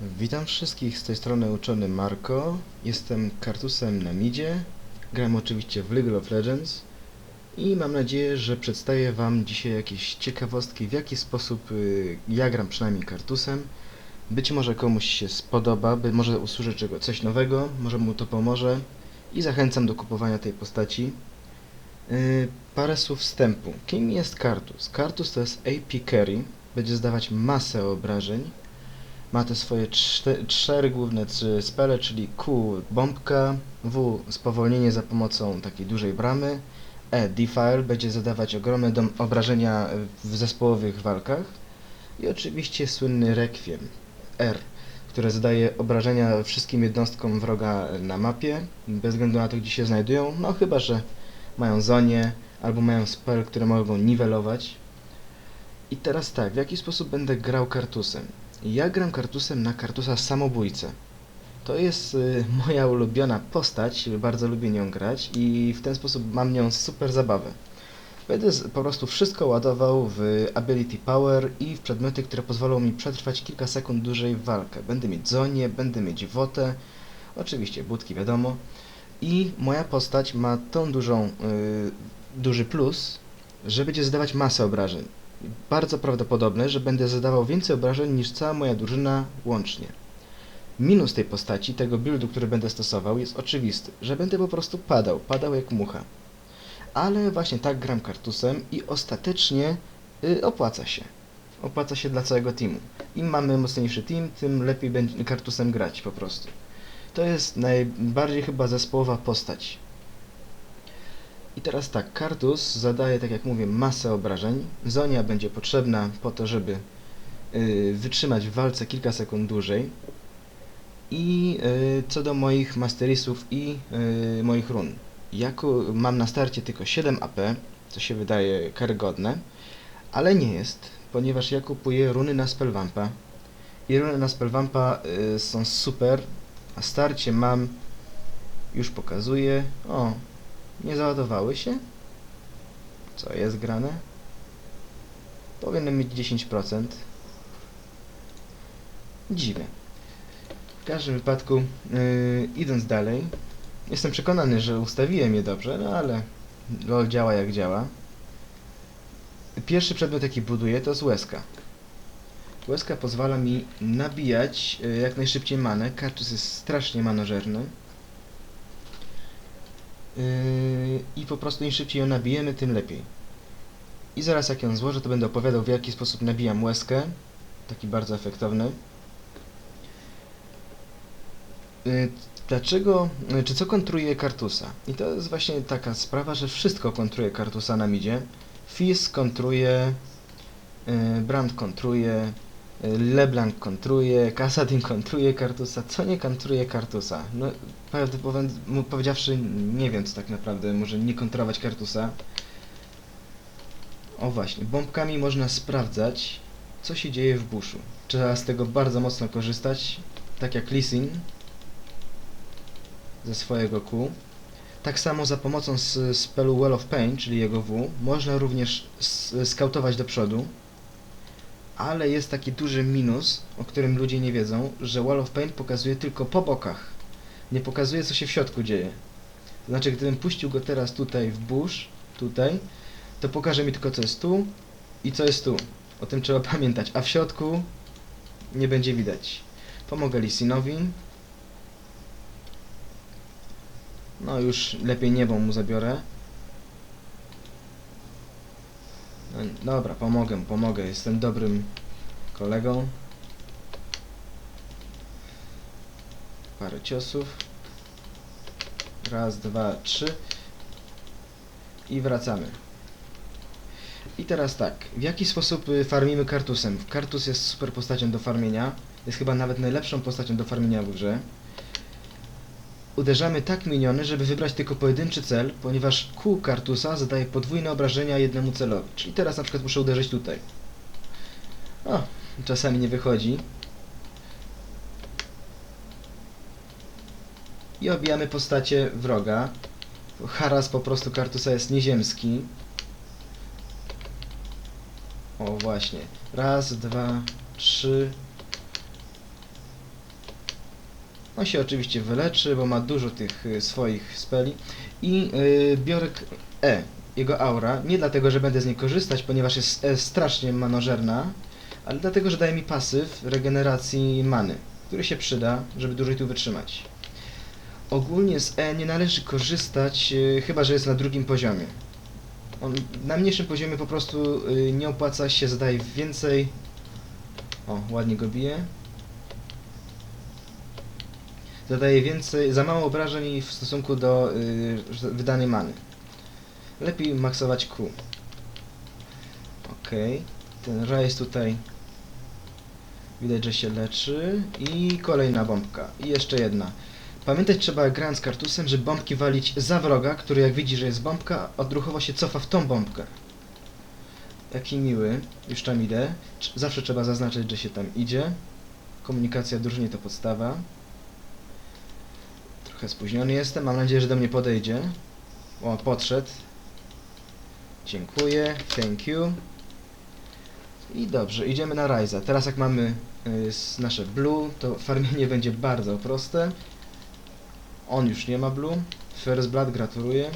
Witam wszystkich z tej strony uczony Marko. Jestem kartusem na midzie. Gram oczywiście w League of Legends. I mam nadzieję, że przedstawię wam dzisiaj jakieś ciekawostki, w jaki sposób y, ja gram przynajmniej kartusem. Być może komuś się spodoba, by może usłyszy czego, coś nowego, może mu to pomoże. I zachęcam do kupowania tej postaci. Y, parę słów wstępu. Kim jest Kartus? Kartus to jest AP Carry. Będzie zdawać masę obrażeń. Ma te swoje czte- cztery główne spele, czyli Q bombka, W spowolnienie za pomocą takiej dużej bramy, E defile będzie zadawać ogromne obrażenia w zespołowych walkach i oczywiście słynny Requiem R, które zadaje obrażenia wszystkim jednostkom wroga na mapie, bez względu na to gdzie się znajdują, no chyba że mają zonie albo mają spell, które mogą niwelować. I teraz tak, w jaki sposób będę grał kartusem? Ja gram kartusem na kartusa samobójcę. To jest y, moja ulubiona postać, bardzo lubię nią grać i w ten sposób mam nią super zabawę. Będę po prostu wszystko ładował w ability power i w przedmioty, które pozwolą mi przetrwać kilka sekund dłużej w walkę. Będę mieć zonię, będę mieć wotę, oczywiście budki wiadomo. I moja postać ma tą dużą, y, duży plus, że będzie zadawać masę obrażeń bardzo prawdopodobne, że będę zadawał więcej obrażeń niż cała moja drużyna łącznie. Minus tej postaci, tego buildu, który będę stosował, jest oczywisty, że będę po prostu padał, padał jak mucha. Ale właśnie tak gram kartusem i ostatecznie y, opłaca się. Opłaca się dla całego teamu. Im mamy mocniejszy team, tym lepiej będzie kartusem grać po prostu. To jest najbardziej chyba zespołowa postać. I teraz tak, Kartus zadaje, tak jak mówię, masę obrażeń. Zonia będzie potrzebna po to, żeby y, wytrzymać w walce kilka sekund dłużej. I y, co do moich masterisów i y, moich run. Jako mam na starcie tylko 7 AP, co się wydaje karygodne, ale nie jest, ponieważ ja kupuję runy na Spellvampa. I runy na Spellvampa są super. Na starcie mam, już pokazuję, o, nie załadowały się? Co jest grane? Powinienem mieć 10%. Dziwne. W każdym wypadku, yy, idąc dalej, jestem przekonany, że ustawiłem je dobrze, no ale LOL działa jak działa. Pierwszy przedmiot jaki buduję to jest łezka. Łezka pozwala mi nabijać yy, jak najszybciej manę. Kartus jest strasznie manożerny. Yy, i po prostu im szybciej ją nabijemy, tym lepiej. I zaraz jak ją złożę, to będę opowiadał w jaki sposób nabijam łezkę. Taki bardzo efektowny. Yy, Dlaczego, yy, czy co kontruje Kartusa? I to jest właśnie taka sprawa, że wszystko kontruje Kartusa na midzie. Fizz kontruje, Brand kontruje, LeBlanc kontruje, Kassadin kontruje Kartusa. Co nie kontruje Kartusa? No, prawdę powiedziawszy, nie wiem co tak naprawdę może nie kontrolować Kartusa. O właśnie, bombkami można sprawdzać, co się dzieje w buszu. Trzeba z tego bardzo mocno korzystać, tak jak Lee Sin ze swojego Q. Tak samo za pomocą spelu Well of Pain, czyli jego W, można również skautować do przodu, ale jest taki duży minus, o którym ludzie nie wiedzą, że Wall of Pain pokazuje tylko po bokach nie pokazuje, co się w środku dzieje. Znaczy, gdybym puścił go teraz tutaj w bush, tutaj, to pokaże mi tylko, co jest tu i co jest tu. O tym trzeba pamiętać, a w środku nie będzie widać. Pomogę Lisinowi. No już lepiej niebo mu zabiorę. Dobra, pomogę, pomogę. Jestem dobrym kolegą. Parę ciosów. Raz, dwa, trzy. I wracamy. I teraz tak, w jaki sposób y, farmimy kartusem? Kartus jest super postacią do farmienia. Jest chyba nawet najlepszą postacią do farmienia w grze. Uderzamy tak miniony, żeby wybrać tylko pojedynczy cel, ponieważ kół kartusa zadaje podwójne obrażenia jednemu celowi. Czyli teraz na przykład muszę uderzyć tutaj. O, czasami nie wychodzi. i obijamy postacie wroga. Haras po prostu Kartusa jest nieziemski. O właśnie. Raz, dwa, trzy. On się oczywiście wyleczy, bo ma dużo tych y, swoich speli. I y, k- E, jego aura, nie dlatego, że będę z niej korzystać, ponieważ jest e, strasznie manożerna, ale dlatego, że daje mi pasyw regeneracji many, który się przyda, żeby dłużej tu wytrzymać. Ogólnie z E nie należy korzystać, y, chyba że jest na drugim poziomie. On, na mniejszym poziomie po prostu y, nie opłaca się, zadaje więcej... O, ładnie go bije. Zadaje więcej, za mało obrażeń w stosunku do y, wydanej many. Lepiej maksować Q. Okej. Ten rajs tutaj widać, że się leczy. I kolejna bombka. I jeszcze jedna. Pamiętać trzeba grając kartusem, że bombki walić za wroga, który jak widzi, że jest bombka, odruchowo się cofa w tą bombkę. Jaki miły. Już tam idę. Zawsze trzeba zaznaczyć, że się tam idzie. Komunikacja drużynie to podstawa. Trochę spóźniony jestem, mam nadzieję, że do mnie podejdzie. O, podszedł. Dziękuję, thank you. I dobrze, idziemy na Ryza. Teraz jak mamy y, nasze blue, to farmienie będzie bardzo proste. On już nie ma blue. First Blood, gratuluję.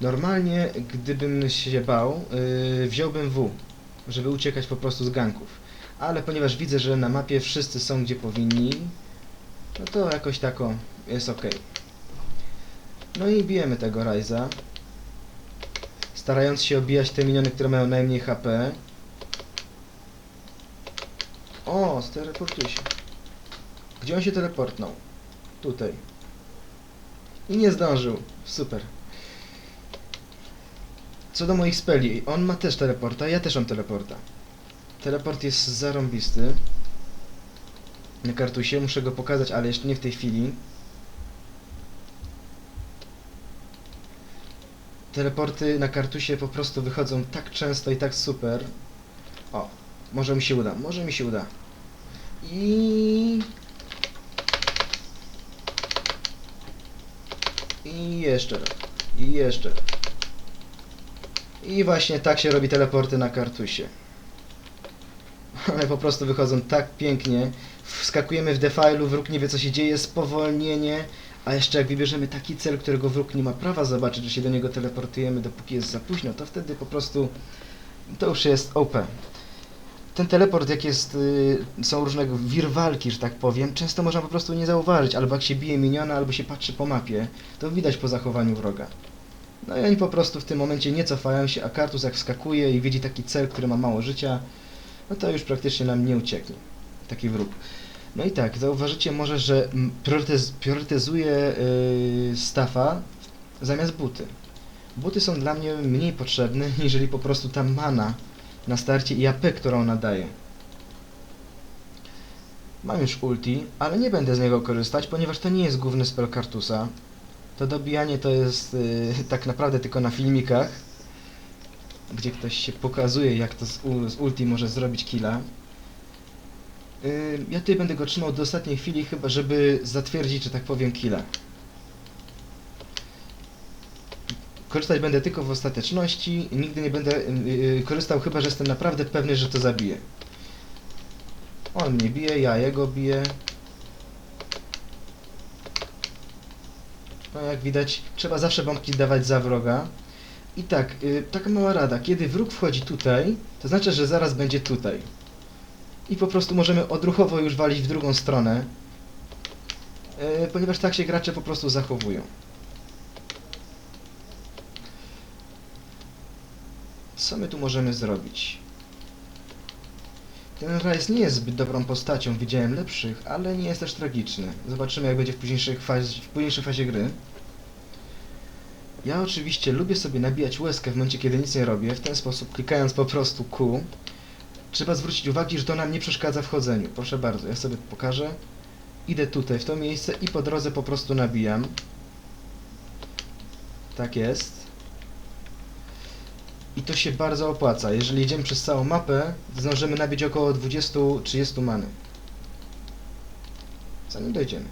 Normalnie, gdybym się bał, yy, wziąłbym W, żeby uciekać po prostu z ganków. Ale ponieważ widzę, że na mapie wszyscy są gdzie powinni, no to jakoś tako jest ok. No i bijemy tego Ryza. Starając się obijać te miniony, które mają najmniej HP. O, teleportuje się. Gdzie on się teleportnął? Tutaj. I nie zdążył. Super. Co do moich speli, on ma też teleporta, ja też mam teleporta. Teleport jest zarąbisty. Na kartusie, muszę go pokazać, ale jeszcze nie w tej chwili. Teleporty na kartusie po prostu wychodzą tak często i tak super. O, może mi się uda, może mi się uda. I... I jeszcze raz. I jeszcze raz. I właśnie tak się robi teleporty na kartusie. One po prostu wychodzą tak pięknie. Wskakujemy w defilu, wróg nie wie co się dzieje, spowolnienie. A jeszcze jak wybierzemy taki cel, którego wróg nie ma prawa zobaczyć, że się do niego teleportujemy, dopóki jest za późno, to wtedy po prostu to już jest OP. Ten teleport, jak jest, y, są różnego wirwalki, że tak powiem, często można po prostu nie zauważyć, albo jak się bije miniona, albo się patrzy po mapie, to widać po zachowaniu wroga. No i oni po prostu w tym momencie nie cofają się, a Kartus jak wskakuje i widzi taki cel, który ma mało życia, no to już praktycznie nam nie ucieknie. Taki wróg. No i tak, zauważycie może, że priorytez, priorytezuję yy, staffa zamiast buty. Buty są dla mnie mniej potrzebne, niżeli po prostu ta mana na starcie i AP, którą ona daje. Mam już ulti, ale nie będę z niego korzystać, ponieważ to nie jest główny spell Kartusa. To dobijanie to jest yy, tak naprawdę tylko na filmikach, gdzie ktoś się pokazuje, jak to z, z ulti może zrobić killa. Yy, ja tutaj będę go trzymał do ostatniej chwili, chyba żeby zatwierdzić, że tak powiem, killa. Korzystać będę tylko w ostateczności, nigdy nie będę yy, korzystał, chyba że jestem naprawdę pewny, że to zabije. On mnie bije, ja jego biję. No jak widać, trzeba zawsze bombki dawać za wroga. I tak, yy, taka mała rada, kiedy wróg wchodzi tutaj, to znaczy, że zaraz będzie tutaj. I po prostu możemy odruchowo już walić w drugą stronę, yy, ponieważ tak się gracze po prostu zachowują. Co my tu możemy zrobić? Ten Rice nie jest zbyt dobrą postacią, widziałem lepszych, ale nie jest też tragiczny. Zobaczymy jak będzie w, późniejszych faz w późniejszej fazie gry. Ja oczywiście lubię sobie nabijać łezkę w momencie, kiedy nic nie robię, w ten sposób klikając po prostu Q. Trzeba zwrócić uwagę, że to nam nie przeszkadza w chodzeniu. Proszę bardzo, ja sobie pokażę. Idę tutaj, w to miejsce i po drodze po prostu nabijam. Tak jest. I to się bardzo opłaca. Jeżeli idziemy przez całą mapę, zdążymy nabić około 20-30 many. Zanim dojdziemy.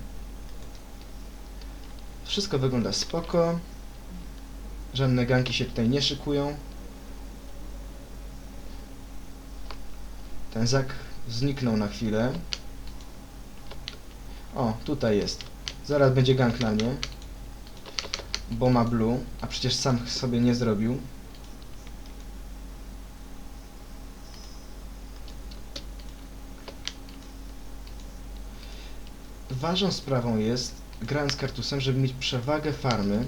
Wszystko wygląda spoko. Żadne ganki się tutaj nie szykują. Ten zak zniknął na chwilę. O, tutaj jest. Zaraz będzie gang na mnie. Bo ma blue, a przecież sam sobie nie zrobił. Ważną sprawą jest, grając kartusem, żeby mieć przewagę farmy.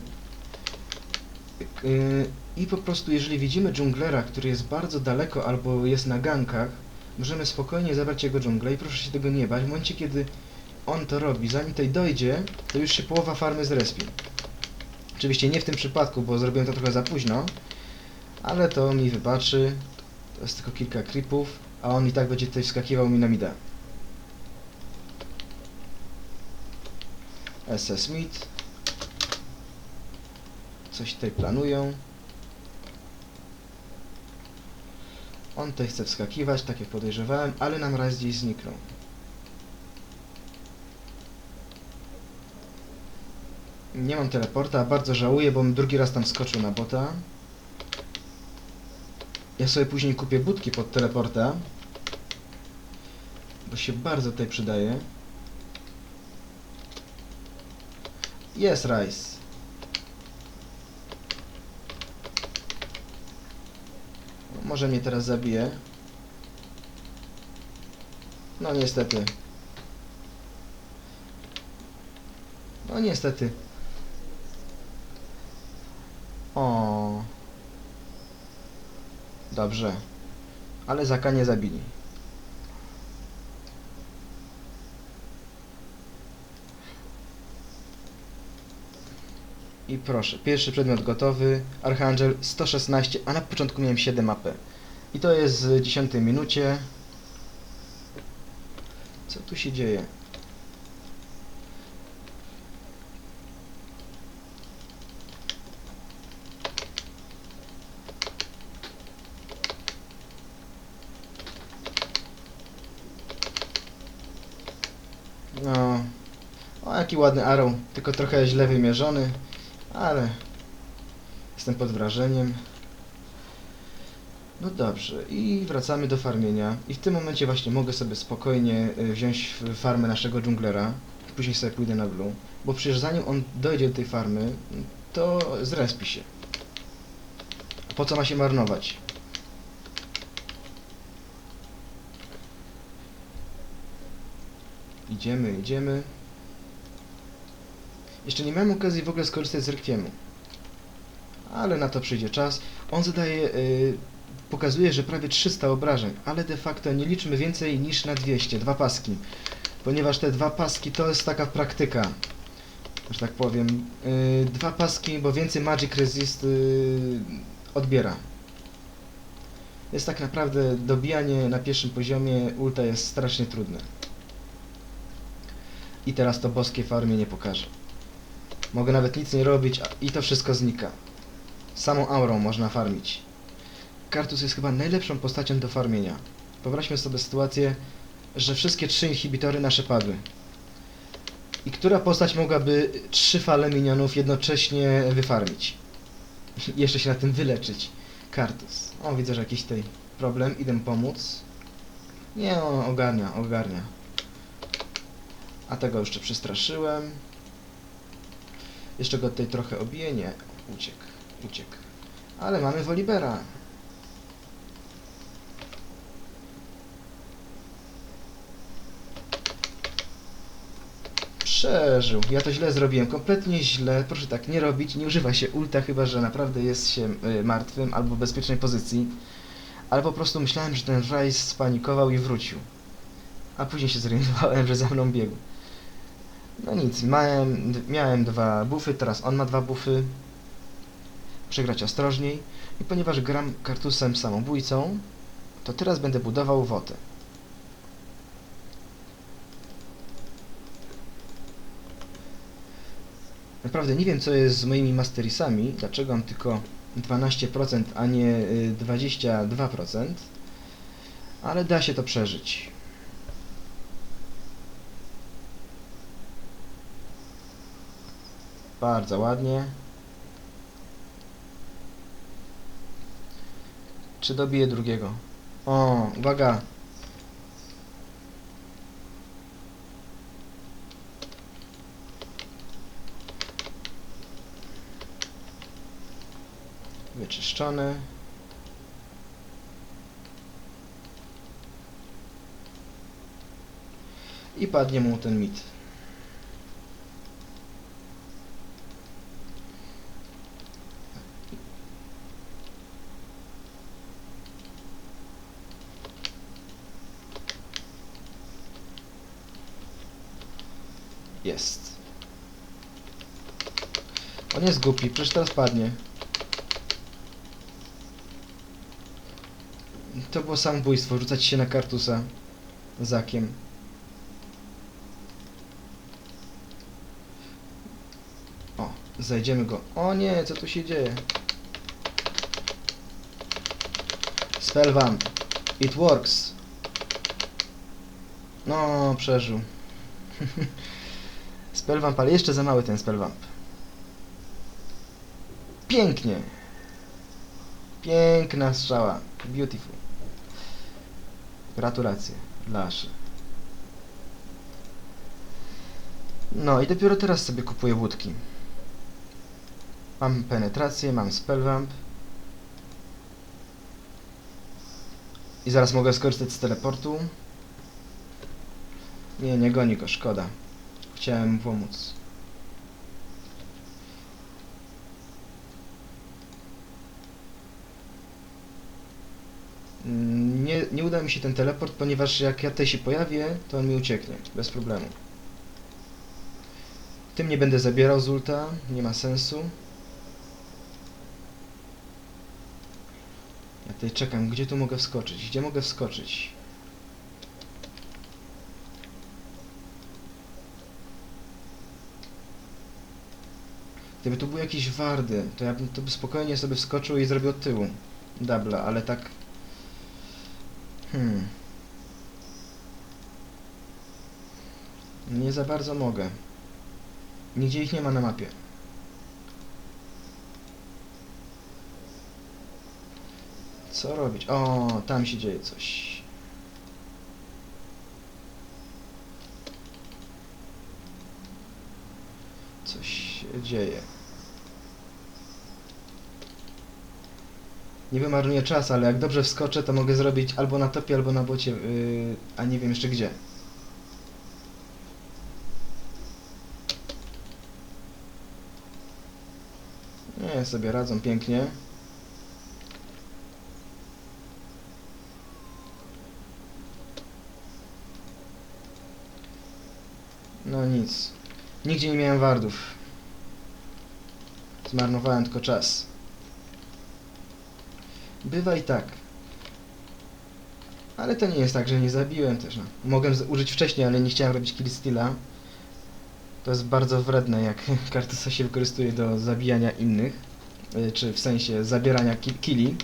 Yy, I po prostu, jeżeli widzimy dżunglera, który jest bardzo daleko albo jest na gankach, możemy spokojnie zabrać jego dżunglę i proszę się tego nie bać. W momencie, kiedy on to robi, zanim tutaj dojdzie, to już się połowa farmy zrespi. Oczywiście nie w tym przypadku, bo zrobiłem to trochę za późno, ale to mi wybaczy. To jest tylko kilka creepów, a on i tak będzie tutaj wskakiwał mi na mida. SS Smith. Coś tutaj planują. On tutaj chce wskakiwać, tak jak podejrzewałem, ale nam raz gdzieś zniknął. Nie mam teleporta, bardzo żałuję, bo drugi raz tam skoczył na bota. Ja sobie później kupię budki pod teleporta. Bo się bardzo tutaj przydaje. Jest Rice. Może mnie teraz zabije. No niestety. No niestety. O. Dobrze. Ale Zaka nie zabili. I proszę, pierwszy przedmiot gotowy, Archangel 116, a na początku miałem 7 AP. I to jest w 10 minucie. Co tu się dzieje? No. O, jaki ładny arrow, tylko trochę źle wymierzony, ale jestem pod wrażeniem. No dobrze, i wracamy do farmienia. I w tym momencie właśnie mogę sobie spokojnie y, wziąć farmę naszego dżunglera. Później sobie pójdę na blue. Bo przecież zanim on dojdzie do tej farmy, to zrespi się. Po co ma się marnować? Idziemy, idziemy. Jeszcze nie miałem okazji w ogóle skorzystać z rekwiemu. Ale na to przyjdzie czas. On zadaje, y, pokazuje, że prawie 300 obrażeń, ale de facto nie liczmy więcej niż na 200, dwa paski. Ponieważ te dwa paski to jest taka praktyka, że tak powiem. Y, dwa paski, bo więcej Magic Resist y, odbiera. Jest tak naprawdę dobijanie na pierwszym poziomie ulta jest strasznie trudne. I teraz to boskie farmie nie pokaże. Mogę nawet nic nie robić i to wszystko znika. Samą aurą można farmić. Kartus jest chyba najlepszą postacią do farmienia. Wyobraźmy sobie sytuację, że wszystkie trzy inhibitory nasze padły. I która postać mogłaby trzy fale minionów jednocześnie wyfarmić? Jeszcze się na tym wyleczyć. Kartus. O, widzę, że jakiś tutaj problem. Idę pomóc. Nie, ogarnia, ogarnia. A tego jeszcze przestraszyłem. Jeszcze go tutaj trochę obiję. Nie, uciekł, uciekł. Ale mamy Wolibera. Przeżył. Ja to źle zrobiłem, kompletnie źle. Proszę tak nie robić, nie używa się ulta, chyba że naprawdę jest się y, martwym albo w bezpiecznej pozycji. Ale po prostu myślałem, że ten Rice spanikował i wrócił. A później się zorientowałem, że za mną biegł. No nic, miałem, miałem dwa buffy, teraz on ma dwa buffy. Przegrać ostrożniej. I ponieważ gram kartusem samobójcą, to teraz będę budował wotę. Naprawdę nie wiem co jest z moimi masterisami, dlaczego mam tylko 12%, a nie y, 22%, ale da się to przeżyć. Bardzo ładnie. Czy dobije drugiego? O, uwaga. Wyczyszczony. I padnie mu ten mit. Jest. On jest głupi, przecież teraz padnie. To było samobójstwo, rzucać się na kartusa zakiem. O, zajdziemy go. O nie, co tu się dzieje? Spellvamp. It works. No, przeżył. spellvamp, ale jeszcze za mały ten spellvamp. Pięknie. Piękna strzała. Beautiful. Gratulacje dla Aszy. No i dopiero teraz sobie kupuję łódki. Mam penetrację, mam spellvamp. I zaraz mogę skorzystać z teleportu. Nie, nie goni go, szkoda. Chciałem pomóc. Nie, nie uda mi się ten teleport, ponieważ jak ja tutaj się pojawię, to on mi ucieknie, bez problemu. Tym nie będę zabierał z ulta, nie ma sensu. Ja tutaj czekam, gdzie tu mogę wskoczyć? Gdzie mogę wskoczyć? Gdyby tu były jakieś wardy, to ja bym to by spokojnie sobie wskoczył i zrobił od tyłu. Dubla, ale tak... Hmm. Nie za bardzo mogę. Nigdzie ich nie ma na mapie. Co robić? O, tam się dzieje coś. Coś dzieje. Nie wymarnuję czas, ale jak dobrze wskoczę, to mogę zrobić albo na topie, albo na bocie, yy, a nie wiem jeszcze gdzie. Nie, sobie radzą pięknie. No nic. Nigdzie nie miałem wardów. Zmarnowałem tylko czas. Bywa i tak. Ale to nie jest tak, że nie zabiłem też. No. Mogłem użyć wcześniej, ale nie chciałem robić killsteala. To jest bardzo wredne, jak kartusa się wykorzystuje do zabijania innych. y, Czy w sensie zabierania ki killi.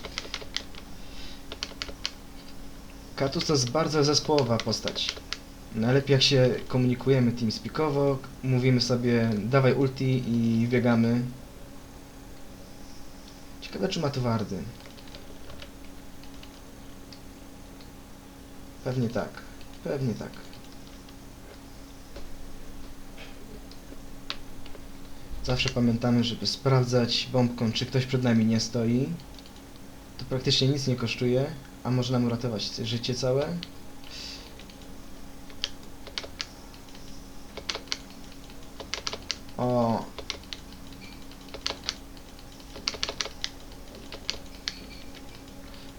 Kartus to jest bardzo zespołowa postać. Najlepiej jak się komunikujemy teamspeakowo, mówimy sobie dawaj ulti i biegamy. Ciekawe czy ma tu wardy. Pewnie tak. Pewnie tak. Zawsze pamiętamy, żeby sprawdzać bombką, czy ktoś przed nami nie stoi. To praktycznie nic nie kosztuje, a może nam uratować życie całe. O.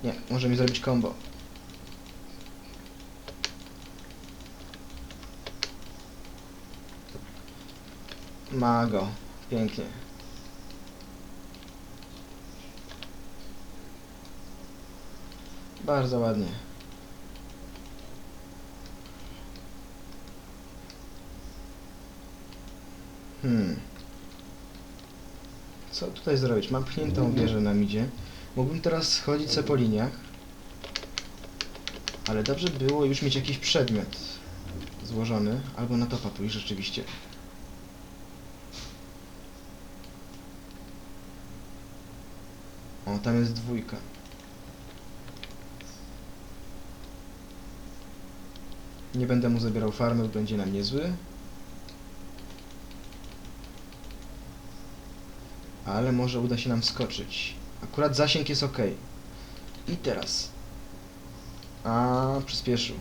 Nie, może mi zrobić combo. Ma go. Pięknie. Bardzo ładnie. Hmm. Co tutaj zrobić? Mam pchniętą wieżę na midzie. Mógłbym teraz chodzić sobie po liniach. Ale dobrze było już mieć jakiś przedmiot złożony. Albo na topa pójść rzeczywiście. O, tam jest dwójka. Nie będę mu zabierał farmy, będzie nam niezły. Ale może uda się nam skoczyć. Akurat zasięg jest ok. I teraz. A, przyspieszył.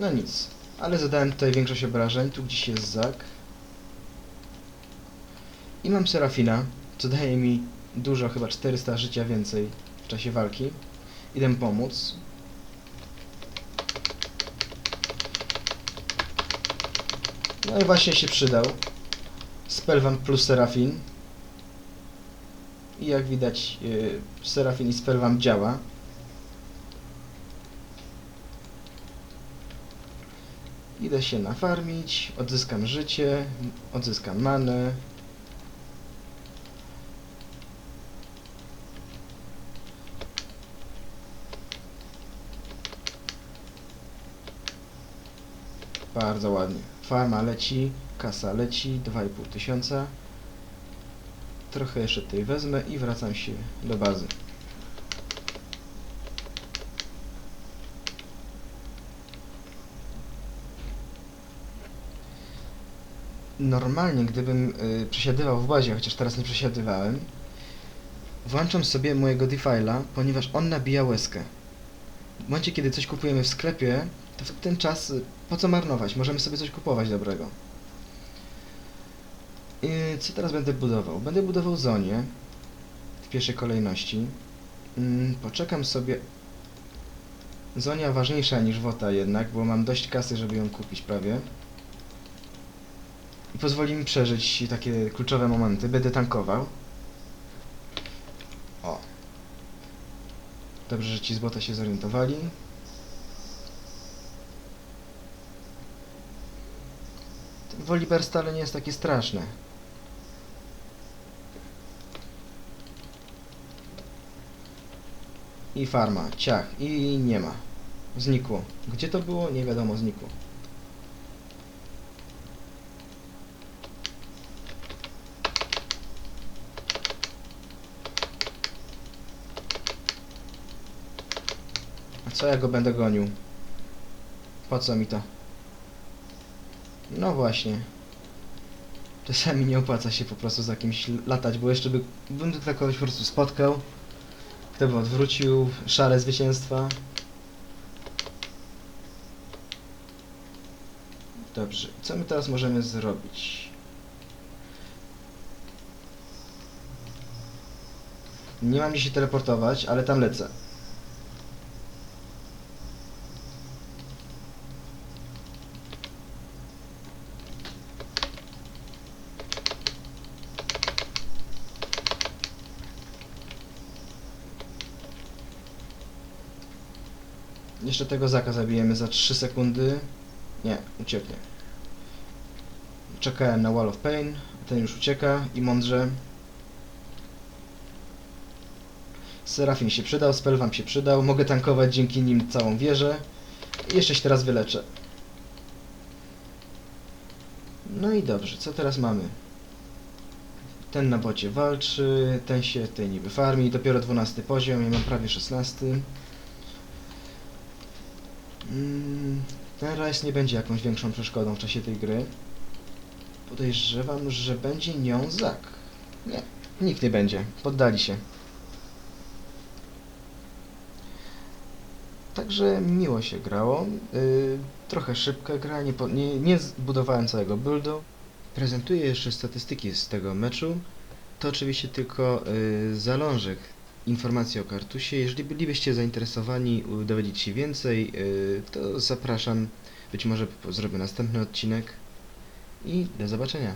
No nic. Ale zadałem tutaj większość obrażeń. Tu gdzieś jest Zak. I mam Serafina, co daje mi dużo, chyba 400 życia więcej w czasie walki. Idę pomóc. No i właśnie się przydał. Spellwam plus Serafin. I jak widać, yy, Serafin i Spellwam działa. Idę się nafarmić, odzyskam życie, odzyskam manę. Bardzo ładnie. Farma leci, kasa leci, 2,5 tysiąca. Trochę jeszcze tutaj wezmę i wracam się do bazy. Normalnie, gdybym y, przesiadywał w bazie, chociaż teraz nie przesiadywałem, włączam sobie mojego Defile'a, ponieważ on nabija łezkę. W momencie, kiedy coś kupujemy w sklepie, to w ten czas y, po co marnować? Możemy sobie coś kupować dobrego. I co teraz będę budował? Będę budował Zonię w pierwszej kolejności. Mm, Poczekam sobie. Zonia ważniejsza niż Wota jednak, bo mam dość kasy, żeby ją kupić prawie. I pozwoli mi przeżyć takie kluczowe momenty. Będę tankował. Dobrze, że ci z bota się zorientowali. Ten Volibear stale nie jest takie straszne. I farma, ciach, i nie ma. Znikło. Gdzie to było? Nie wiadomo, znikło. Co ja go będę gonił? Po co mi to? No właśnie. Czasami nie opłaca się po prostu za kimś latać, bo jeszcze by, bym tutaj kogoś po prostu spotkał, kto by odwrócił szale zwycięstwa. Dobrze, co my teraz możemy zrobić? Nie mam gdzie się teleportować, ale tam lecę. Jeszcze tego zaka zabijemy za 3 sekundy. Nie, ucieknie. Czekałem na Wall of Pain, ten już ucieka i mądrze. Serafin się przydał, Spellwam się przydał, mogę tankować dzięki nim całą wieżę. I jeszcze się teraz wyleczę. No i dobrze, co teraz mamy? Ten na bocie walczy, ten się tutaj niby farmi, dopiero 12 poziom, ja mam prawie 16. ten rajs nie będzie jakąś większą przeszkodą w czasie tej gry. Podejrzewam, że będzie nią Zak. Nie, nikt nie będzie. Poddali się. Także miło się grało. Yy, trochę szybka gra, nie, nie, nie zbudowałem całego buildu. Prezentuję jeszcze statystyki z tego meczu. To oczywiście tylko yy, zalążek informacji o Kartusie. Jeżeli bylibyście zainteresowani u- dowiedzieć się więcej, yy, to zapraszam. Być może zrobię następny odcinek. I do zobaczenia.